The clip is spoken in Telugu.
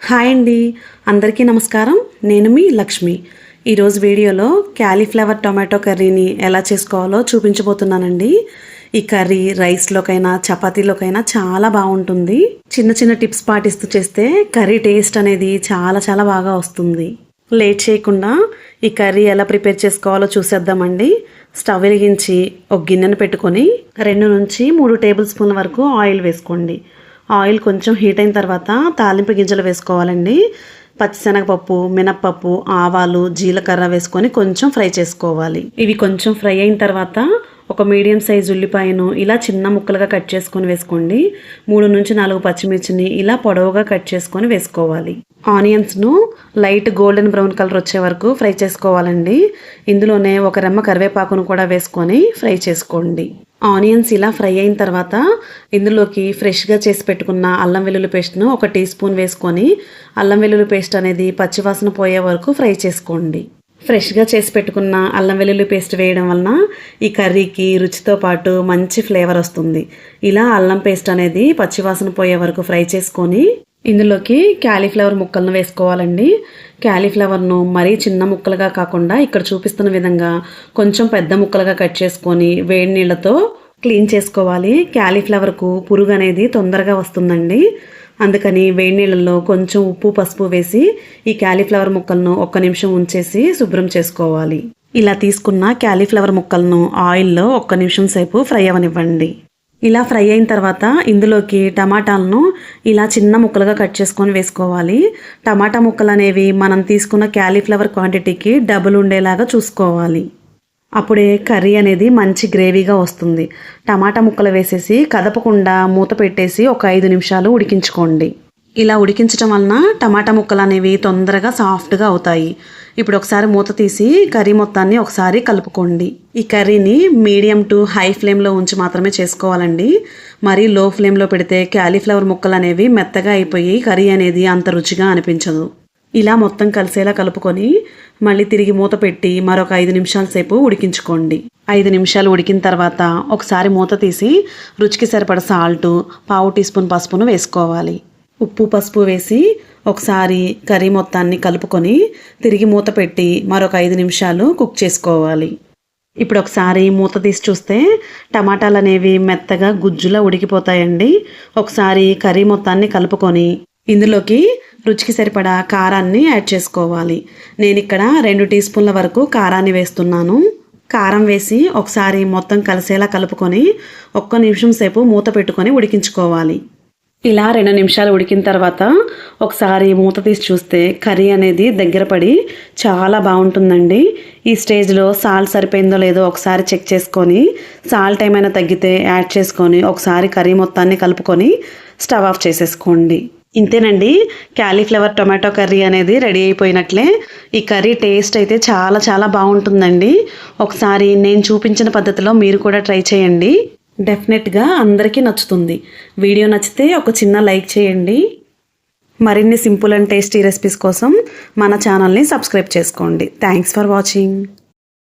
హాయ్ అండి. అందరికీ నమస్కారం. నేను మీ లక్ష్మి. ఈరోజు వీడియోలో క్యాలీఫ్లవర్ టొమాటో కర్రీని ఎలా చేసుకోవాలో చూపించబోతున్నానండి. ఈ కర్రీ రైస్లోకైనా చపాతీలోకైనా చాలా బాగుంటుంది. చిన్న చిన్న టిప్స్ పాటిస్తూ చేస్తే కర్రీ టేస్ట్ అనేది చాలా చాలా బాగా వస్తుంది. లేట్ చేయకుండా ఈ కర్రీ ఎలా ప్రిపేర్ చేసుకోవాలో చూసేద్దామండి. స్టవ్ వెలిగించి ఒక గిన్నెను పెట్టుకొని రెండు నుంచి మూడు టేబుల్ స్పూన్ల వరకు ఆయిల్ వేసుకోండి. ఆయిల్ కొంచెం హీట్ అయిన తర్వాత తాలింపు గింజలు వేసుకోవాలండి. పచ్చిశనగపప్పు మినప్పప్పు ఆవాలు జీలకర్ర వేసుకొని కొంచెం ఫ్రై చేసుకోవాలి. ఇవి కొంచెం ఫ్రై అయిన తర్వాత ఒక మీడియం సైజ్ ఉల్లిపాయను ఇలా చిన్న ముక్కలుగా కట్ చేసుకొని వేసుకోండి. మూడు నుంచి నాలుగు పచ్చిమిర్చిని ఇలా పొడవుగా కట్ చేసుకొని వేసుకోవాలి. ఆనియన్స్ను లైట్ గోల్డెన్ బ్రౌన్ కలర్ వచ్చే వరకు ఫ్రై చేసుకోవాలండి. ఇందులోనే ఒక రెమ్మ కరివేపాకును కూడా వేసుకొని ఫ్రై చేసుకోండి. ఆనియన్స్ ఇలా ఫ్రై అయిన తర్వాత ఇందులోకి ఫ్రెష్గా చేసి పెట్టుకున్న అల్లం వెల్లుల్లి పేస్ట్ను ఒక టీ స్పూన్ వేసుకొని అల్లం వెల్లుల్లి పేస్ట్ అనేది పచ్చివాసన పోయే వరకు ఫ్రై చేసుకోండి. ఫ్రెష్గా చేసి పెట్టుకున్న అల్లం వెల్లుల్లి పేస్ట్ వేయడం వలన ఈ కర్రీకి రుచితో పాటు మంచి ఫ్లేవర్ వస్తుంది. ఇలా అల్లం పేస్ట్ అనేది పచ్చివాసన పోయే వరకు ఫ్రై చేసుకొని ఇందులోకి క్యాలీఫ్లవర్ ముక్కలను వేసుకోవాలండి. క్యాలీఫ్లవర్ను మరీ చిన్న ముక్కలుగా కాకుండా ఇక్కడ చూపిస్తున్న విధంగా కొంచెం పెద్ద ముక్కలుగా కట్ చేసుకొని వేడి నీళ్ళతో క్లీన్ చేసుకోవాలి. క్యాలీఫ్లవర్కు పురుగు అనేది తొందరగా వస్తుందండి. అందుకని వేడి నీళ్ళల్లో కొంచెం ఉప్పు పసుపు వేసి ఈ క్యాలీఫ్లవర్ ముక్కలను ఒక్క నిమిషం ఉంచేసి శుభ్రం చేసుకోవాలి. ఇలా తీసుకున్న క్యాలీఫ్లవర్ ముక్కలను ఆయిల్లో ఒక్క నిమిషం సేపు ఫ్రై అవనివ్వండి. ఇలా ఫ్రై అయిన తర్వాత ఇందులోకి టమాటాలను ఇలా చిన్న ముక్కలుగా కట్ చేసుకొని వేసుకోవాలి. టమాటా ముక్కలు అనేవి మనం తీసుకున్న క్యాలీఫ్లవర్ క్వాంటిటీకి డబుల్ ఉండేలాగా చూసుకోవాలి. అప్పుడే కర్రీ అనేది మంచి గ్రేవీగా వస్తుంది. టమాటా ముక్కలు వేసేసి కదపకుండా మూత పెట్టేసి ఒక ఐదు నిమిషాలు ఉడికించుకోండి. ఇలా ఉడికించడం వలన టమాటా ముక్కలు అనేవి తొందరగా సాఫ్ట్గా అవుతాయి. ఇప్పుడు ఒకసారి మూత తీసి కర్రీ మొత్తాన్ని ఒకసారి కలుపుకోండి. ఈ కర్రీని మీడియం టు హై ఫ్లేమ్లో ఉంచి మాత్రమే చేసుకోవాలండి. మరీ లో ఫ్లేమ్లో పెడితే క్యాలీఫ్లవర్ ముక్కలు అనేవి మెత్తగా అయిపోయి కర్రీ అనేది అంత రుచిగా అనిపించదు. ఇలా మొత్తం కలిసేలా కలుపుకొని మళ్ళీ తిరిగి మూత పెట్టి మరొక ఐదు నిమిషాల సేపు ఉడికించుకోండి. ఐదు నిమిషాలు ఉడికిన తర్వాత ఒకసారి మూత తీసి రుచికి సరిపడ సాల్టు పావు టీ స్పూన్ పసుపును వేసుకోవాలి. ఉప్పు పసుపు వేసి ఒకసారి కర్రీ మొత్తాన్ని కలుపుకొని తిరిగి మూత పెట్టి మరొక ఐదు నిమిషాలు కుక్ చేసుకోవాలి. ఇప్పుడు ఒకసారి మూత తీసి చూస్తే టమాటాలు అనేవి మెత్తగా గుజ్జులా ఉడికిపోతాయండి. ఒకసారి కర్రీ మొత్తాన్ని కలుపుకొని ఇందులోకి రుచికి సరిపడా కారాన్ని యాడ్ చేసుకోవాలి. నేను ఇక్కడ రెండు టీ స్పూన్ల వరకు కారాన్ని వేస్తున్నాను. కారం వేసి ఒకసారి మొత్తం కలిసేలా కలుపుకొని ఒక్క నిమిషం సేపు మూత పెట్టుకొని ఉడికించుకోవాలి. ఇలా రెండు నిమిషాలు ఉడికిన తర్వాత ఒకసారి మూత తీసి చూస్తే కర్రీ అనేది దగ్గర పడి చాలా బాగుంటుందండి. ఈ స్టేజ్లో సాల్ట్ సరిపోయిందో లేదో ఒకసారి చెక్ చేసుకొని సాల్ట్ ఏమైనా తగ్గితే యాడ్ చేసుకొని ఒకసారి కర్రీ మొత్తాన్ని కలుపుకొని స్టవ్ ఆఫ్ చేసేసుకోండి. ఇంతేనండి క్యాలీఫ్లవర్ టొమాటో కర్రీ అనేది రెడీ అయిపోయినట్లే. ఈ కర్రీ టేస్ట్ అయితే చాలా చాలా బాగుంటుందండి. ఒకసారి నేను చూపించిన పద్ధతిలో మీరు కూడా ట్రై చేయండి. డెఫినెట్గా అందరికీ నచ్చుతుంది. వీడియో నచ్చితే ఒక చిన్న లైక్ చేయండి. మరిన్ని సింపుల్ అండ్ టేస్టీ రెసిపీస్ కోసం మన ఛానల్ని సబ్స్క్రైబ్ చేసుకోండి. Thanks for watching.